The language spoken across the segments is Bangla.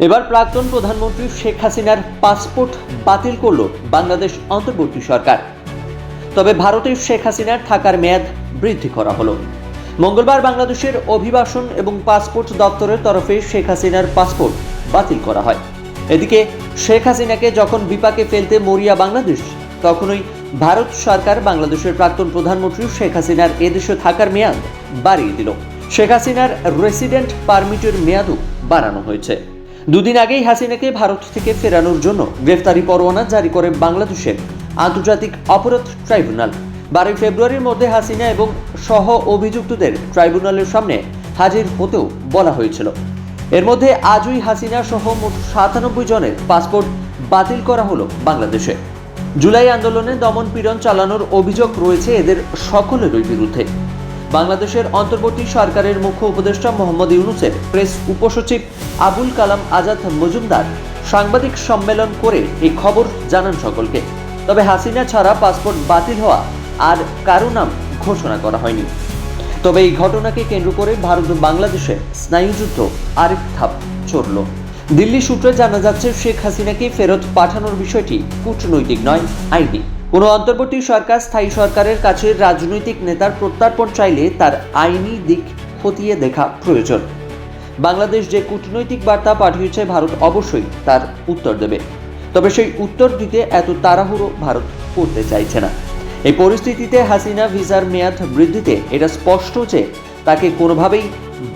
এবার প্রাক্তন প্রধানমন্ত্রী শেখ হাসিনার পাসপোর্ট বাতিল করল বাংলাদেশ অন্তর্বর্তী সরকার। তবে ভারতের শেখ হাসিনার থাকার মেয়াদ বৃদ্ধি করা হলো। মঙ্গলবার বাংলাদেশের অভিবাসন এবং পাসপোর্ট দপ্তরের তরফে শেখ হাসিনার পাসপোর্ট বাতিল করা হয়। এদিকে শেখ হাসিনাকে যখন বিপাকে ফেলতে মরিয়া বাংলাদেশ, তখনই ভারত সরকার বাংলাদেশের প্রাক্তন প্রধানমন্ত্রী শেখ হাসিনার এদেশে থাকার মেয়াদ বাড়িয়ে দিল। শেখ হাসিনার রেসিডেন্ট পারমিটের মেয়াদও বাড়ানো হয়েছে। দুদিন আগেই হাসিনাকে ভারত থেকে ফেরানোর জন্য গ্রেফতারি পরোয়ানা জারি করে বাংলাদেশের আন্তর্জাতিক অপরাধ ট্রাইব্যুনাল। বারোই ফেব্রুয়ারির মধ্যে হাসিনা এবং সহ অভিযুক্তদের ট্রাইব্যুনালের সামনে হাজির হতেও বলা হয়েছিল। এর মধ্যে আজই হাসিনা সহ মোট সাতানব্বই জনের পাসপোর্ট বাতিল করা হলো বাংলাদেশে। জুলাই আন্দোলনে দমন পীড়ন চালানোর অভিযোগ রয়েছে এদের সকলেরই বিরুদ্ধে। বাংলাদেশের অন্তর্বর্তী সরকারের মুখ্য উপদেষ্টা মোহাম্মদ ইউনুসের প্রেস উপসচিব আবুল কালাম আজাদ মজুমদার সাংবাদিক সম্মেলন করে এই খবর জানান সকলকে। তবে হাসিনা ছাড়া পাসপোর্ট বাতিল হওয়া আর কারও নাম ঘোষণা করা হয়নি। তবে এই ঘটনাকে কেন্দ্র করে ভারত ও বাংলাদেশে স্নায়ুযুদ্ধ আরেক ধাপ চড়ল। দিল্লি সূত্রে জানা যাচ্ছে, শেখ হাসিনাকে ফেরত পাঠানোর বিষয়টি কূটনৈতিক নয় আইনি কোনো অন্তর্বর্তী সরকার, স্থায়ী সরকারের কাছে রাজনৈতিক নেতার প্রত্যার্পণ চাইলে তার আইনি দিক খতিয়ে দেখা প্রয়োজন। বাংলাদেশ যে কূটনৈতিক বার্তা পাঠিয়েছে, ভারত অবশ্যই তার উত্তর দেবে। তবে সেই উত্তর দিতে এত তাড়াহুড়ো ভারত করতে চাইছে না। এই পরিস্থিতিতে হাসিনা ভিসার মেয়াদ বৃদ্ধিতে এটা স্পষ্ট যে তাকে কোনোভাবেই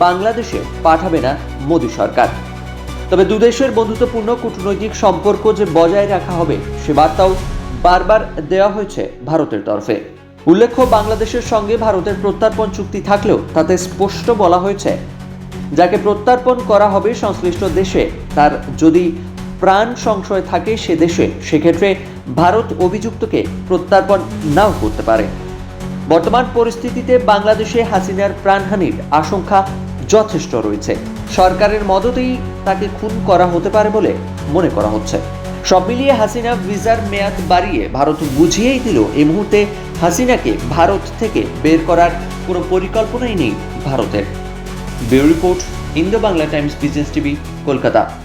বাংলাদেশে পাঠাবে না মোদী সরকার। তবে দুদেশের বন্ধুত্বপূর্ণ কূটনৈতিক সম্পর্ক যে বজায় রাখা হবে, সে বার্তাও বারবার দেওয়া হয়েছে ভারতের তরফে। উল্লেখ্য, বাংলাদেশের সঙ্গে ভারতের প্রত্যার্পণ চুক্তি থাকলেও তাতে স্পষ্ট বলা হয়েছে, যাকে প্রত্যার্পণ করা হবে সংশ্লিষ্ট দেশে, তার যদি প্রাণ সংশয় থাকে সে দেশে, সেক্ষেত্রে ভারত অভিযুক্তকে প্রত্যার্পণ নাও করতে পারে। বর্তমান পরিস্থিতিতে বাংলাদেশে হাসিনার প্রাণহানির আশঙ্কা যথেষ্ট রয়েছে। সরকারের মদতেই তাকে খুন করা হতে পারে বলে মনে করা হচ্ছে। সব মিলিয়ে হাসিনা ভিসার মেয়াদ বাড়িয়ে ভারত বুঝিয়েই দিল এই মুহূর্তে হাসিনাকে ভারত থেকে বের করার কোনো পরিকল্পনাই নেই ভারতের। Bureau report Indo Bangla Times business TV, Kolkata.